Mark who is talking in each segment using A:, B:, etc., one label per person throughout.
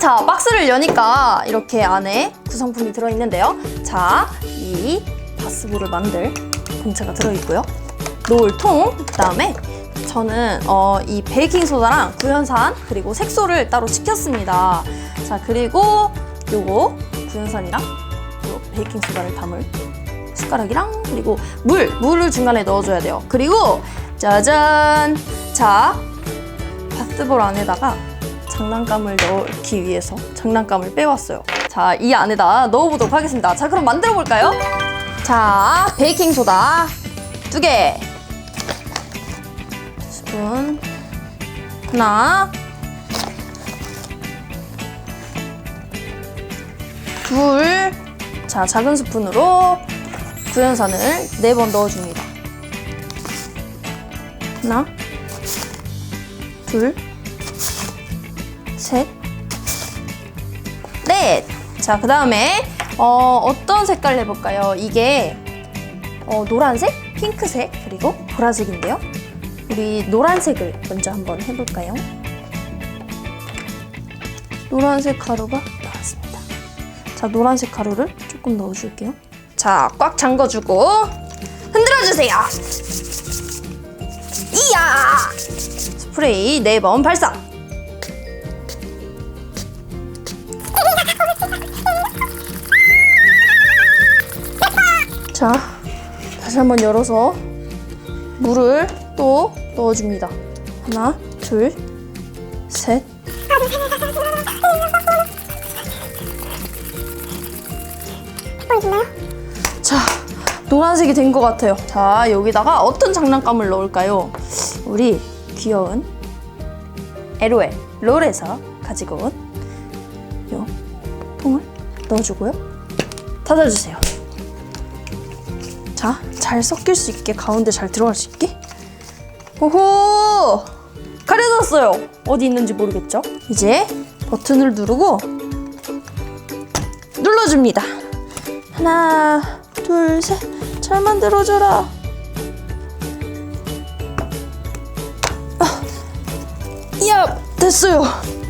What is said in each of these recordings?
A: 자, 박스를 여니까 이렇게 안에 구성품이 들어있는데요. 자, 이 바스볼을 만들 본체가 들어있고요. 놓을 통, 그 다음에 저는 어, 이 베이킹소다랑 구연산 그리고 색소를 따로 시켰습니다. 자, 그리고 요거 구연산이랑 요 베이킹소다를 담을 숟가락이랑 그리고 물, 물을 중간에 넣어줘야 돼요. 그리고 짜잔! 자, 바스볼 안에다가 장난감을 넣기 위해서 장난감을 빼왔어요. 자, 이 안에다 넣어보도록 하겠습니다. 자, 그럼 만들어 볼까요? 자, 베이킹 소다 두 개, 스푼 하나, 둘, 자, 작은 스푼으로 구연산을 네 번 넣어줍니다. 하나, 둘, 셋, 넷. 자, 그 다음에 어, 어떤 색깔 해볼까요? 이게 어, 노란색, 핑크색, 그리고 보라색인데요. 우리 노란색을 먼저 한번 해볼까요? 노란색 가루가 나왔습니다. 자, 노란색 가루를 조금 넣어줄게요. 자, 꽉 잠궈주고 흔들어주세요. 이야! 스프레이 네 번 발사! 자, 다시 한번 열어서 물을 또 넣어줍니다. 하나, 둘, 셋. 자, 노란색이 된 것 같아요. 자, 여기다가 어떤 장난감을 넣을까요? 우리 귀여운 LOL, 롤에서 가지고 온 요 통을 넣어주고요. 닫아주세요. 자, 잘 섞일 수 있게 가운데 잘 들어갈 수 있게. 오호! 가려졌어요. 어디 있는지 모르겠죠? 이제 버튼을 누르고 눌러줍니다. 하나, 둘, 셋. 잘 만들어줘라. 아, 이야, 됐어요.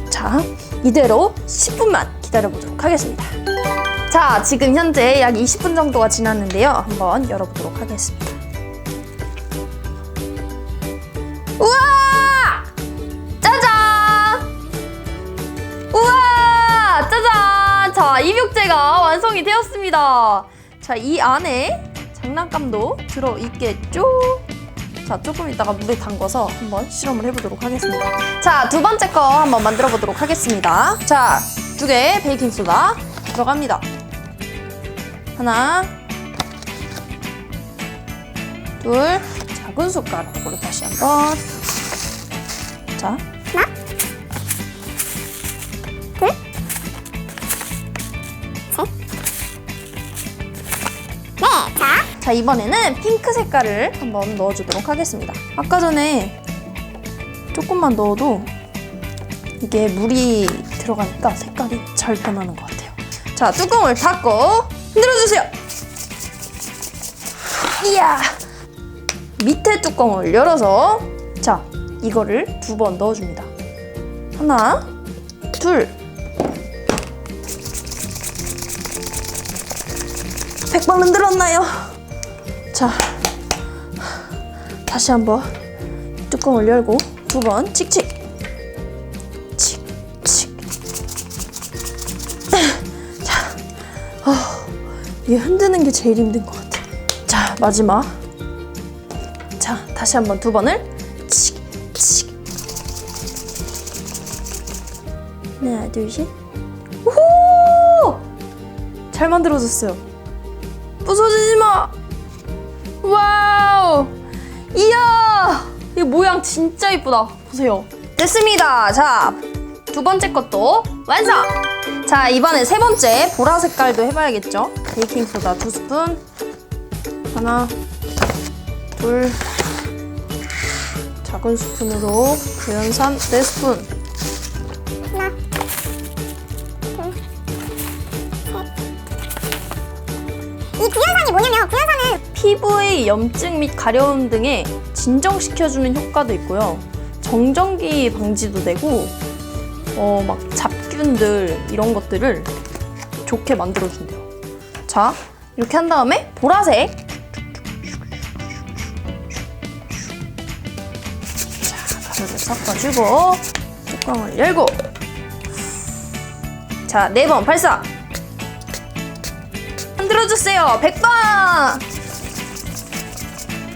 A: 자, 이대로 10분만 기다려보도록 하겠습니다. 자, 지금 현재 약 20분 정도가 지났는데요. 한번 열어보도록 하겠습니다. 우와! 짜잔! 우와! 짜잔! 자, 입욕제가 완성이 되었습니다. 자, 이 안에 장난감도 들어있겠죠? 자, 조금 이따가 물에 담궈서 한번 실험을 해보도록 하겠습니다. 자, 두 번째 거 한번 만들어 보도록 하겠습니다. 자, 두 개 베이킹소다 들어갑니다. 하나, 둘, 작은 숟가락으로 다시 한 번. 자,
B: 하나, 둘, 셋, 넷. 자,
A: 자 이번에는 핑크 색깔을 한번 넣어주도록 하겠습니다. 아까 전에 조금만 넣어도 이게 물이 들어가니까 색깔이 잘 변하는 것 같아요. 자 뚜껑을 닫고 흔들어주세요. 이야 밑에 뚜껑을 열어서 자 이거를 두 번 넣어줍니다. 하나 둘 100번 흔들었나요? 자, 다시 한번 뚜껑을 열고 두 번 칙칙, 칙칙. 얘 흔드는 게 제일 힘든 것 같아. 자, 마지막. 자, 다시 한번 두 번을 칙, 칙. 하나, 둘, 셋. 우후! 잘 만들어졌어요. 부서지지 마. 와우. 이야. 이 모양 진짜 이쁘다. 보세요. 됐습니다. 자, 두 번째 것도 완성. 자, 이번에 세 번째 보라 색깔도 해봐야겠죠. 베이킹 소다 두 스푼. 하나, 둘. 작은 스푼으로 구연산 네 스푼.
B: 하나, 둘, 셋. 이 구연산이 뭐냐면 구연산은
A: 피부의 염증 및 가려움 등에 진정시켜주는 효과도 있고요. 정전기 방지도 되고, 어, 막 잡 균 세균들 이런 것들을 좋게 만들어준대요. 자, 이렇게 한 다음에 보라색. 자, 가루를 섞어주고 뚜껑을 열고 자, 네 번 발사. 흔들어주세요. 100번.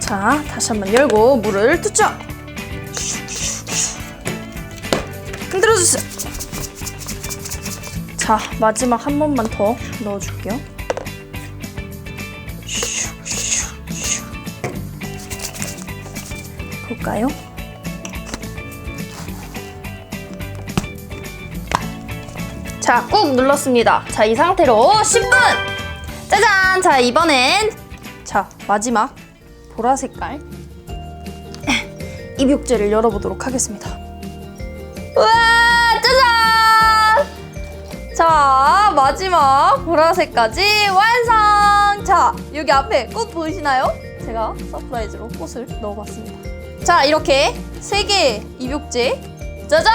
A: 자, 다시 한번 열고 물을 투척. 흔들어주세요. 자, 마지막 한 번만 더 넣어줄게요. 볼까요? 자, 꾹 눌렀습니다. 자, 이 상태로 10분! 짜잔! 자, 이번엔 자, 마지막 보라 색깔 입욕제를 열어보도록 하겠습니다. 우와! 자, 마지막 보라색까지 완성! 자, 여기 앞에 꽃 보이시나요? 제가 서프라이즈로 꽃을 넣어봤습니다. 자, 이렇게 세 개의 입욕제 짜잔!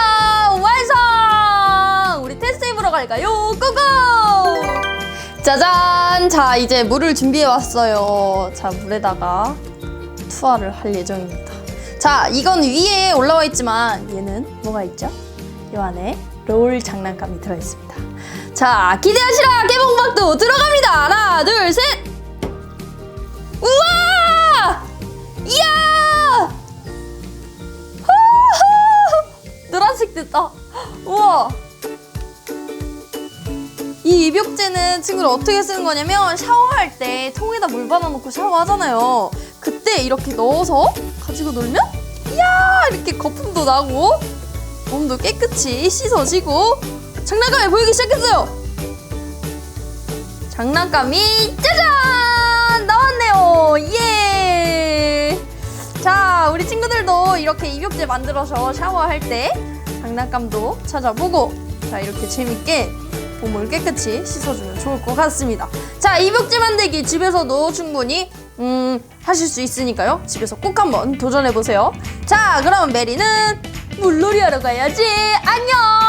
A: 완성! 우리 테스트 해보러 갈까요? 고고! 짜잔! 자, 이제 물을 준비해왔어요. 자, 물에다가 투하를 할 예정입니다. 자, 이건 위에 올라와 있지만 얘는 뭐가 있죠? 이 안에 롤 장난감이 들어있습니다. 자, 기대하시라! 개봉박도 들어갑니다! 하나, 둘, 셋! 우와! 이야! 노란색 됐다. 우와! 이 입욕제는 친구들 어떻게 쓰는 거냐면 샤워할 때 통에다 물 받아놓고 샤워하잖아요. 그때 이렇게 넣어서 가지고 놀면 이야 이렇게 거품도 나고 몸도 깨끗이 씻어지고 장난감이 보이기 시작했어요. 장난감이 짜잔 나왔네요. 예. 자 우리 친구들도 이렇게 입욕제 만들어서 샤워할 때 장난감도 찾아보고 자 이렇게 재밌게 몸을 깨끗이 씻어주면 좋을 것 같습니다. 자, 입욕제 만들기 집에서도 충분히 음, 하실 수 있으니까요. 집에서 꼭 한번 도전해 보세요. 자, 그럼 메리는 물놀이 하러 가야지. 안녕.